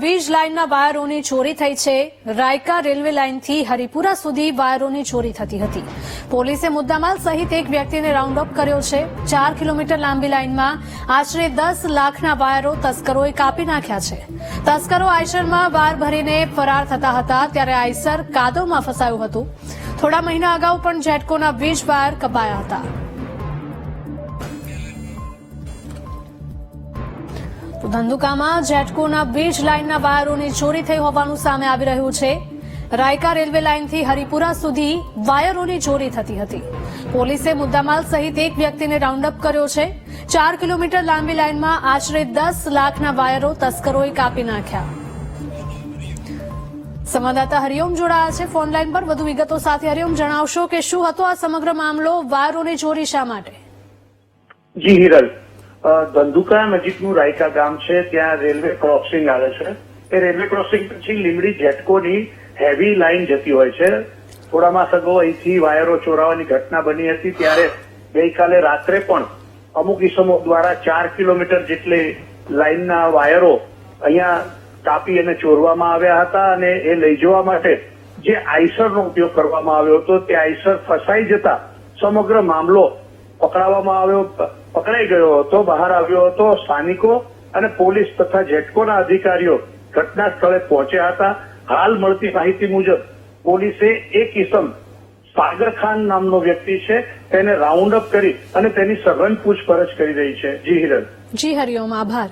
વીજ લાઇનના વાયરોની ચોરી થઈ છે. રાયકા રેલવે લાઇનથી હરિપુરા સુધી વાયરોની ચોરી થતી હતી. પોલીસે મુદ્દામાલ સહિત એક વ્યક્તિને રાઉન્ડ અપ કર્યો છે. ચાર કિલોમીટર લાંબી લાઇનમાં આશરે દસ લાખના વાયરો તસ્કરોએ કાપી નાખ્યા છે. તસ્કરો આયસરમાં વાયર ભરીને ફરાર થતા હતા, ત્યારે આયસર કાદવમાં ફસાયું હતું. થોડા મહિના અગાઉ પણ જેટકોના વીજ વાયર કપાયા હતા. ધંધુકામાં જેટકોના વીજ લાઇનના વાયરોની ચોરી થઈ હોવાનું સામે આવી રહ્યું છે. રાયકા રેલવે લાઇનથી હરિપુરા સુધી વાયરોની ચોરી થતી હતી. પોલીસે મુદ્દામાલ સહિત એક વ્યક્તિને રાઉન્ડઅપ કર્યો છે. ચાર કિલોમીટર લાંબી લાઇનમાં આશરે દસ લાખના વાયરો તસ્કરોએ કાપી નાખ્યા. સંવાદદાતા હરિઓમ જોડાયા છે. ફોન લાઇન પર વધુ વિગતો સાથે હરિઓમ જણાવશો કે શું હતો આ સમગ્ર મામલો? વાયરોની ચોરી શા માટે? જી, હિરલ. ધંધુકા નજીકનું રાયકા ગામ છે, ત્યાં રેલવે ક્રોસિંગ આવે છે. એ રેલવે ક્રોસિંગ પછી લીમડી જેટકોની હેવી લાઇન જતી હોય છે. થોડા માસ અગાઉ અહીંથી વાયરો ચોરાવાની ઘટના બની હતી, ત્યારે ગઈકાલે રાત્રે પણ અમુક ઇસમો દ્વારા ચાર કિલોમીટર જેટલી લાઇનના વાયરો અહીંયા કાપી અને ચોરવામાં આવ્યા હતા અને એ લઈ જવા માટે જે આઈસરનો ઉપયોગ કરવામાં આવ્યો હતો, તે આઈસર ફસાઈ જતા સમગ્ર મામલો પકડાવવામાં આવ્યો પકડાઈ ગયો હતો, બહાર આવ્યો હતો. સ્થાનિકો અને પોલીસ તથા જેટકોના અધિકારીઓ ઘટના સ્થળે પહોંચ્યા હતા. હાલ મળતી માહિતી મુજબ પોલીસે એક ઇસમ સાગર ખાન નામનો વ્યક્તિ છે. તેને રાઉન્ડ અપ કરી અને તેની સઘન પૂછપરછ કરી રહી છે. જી હિરલ. જી હરિઓમ, આભાર.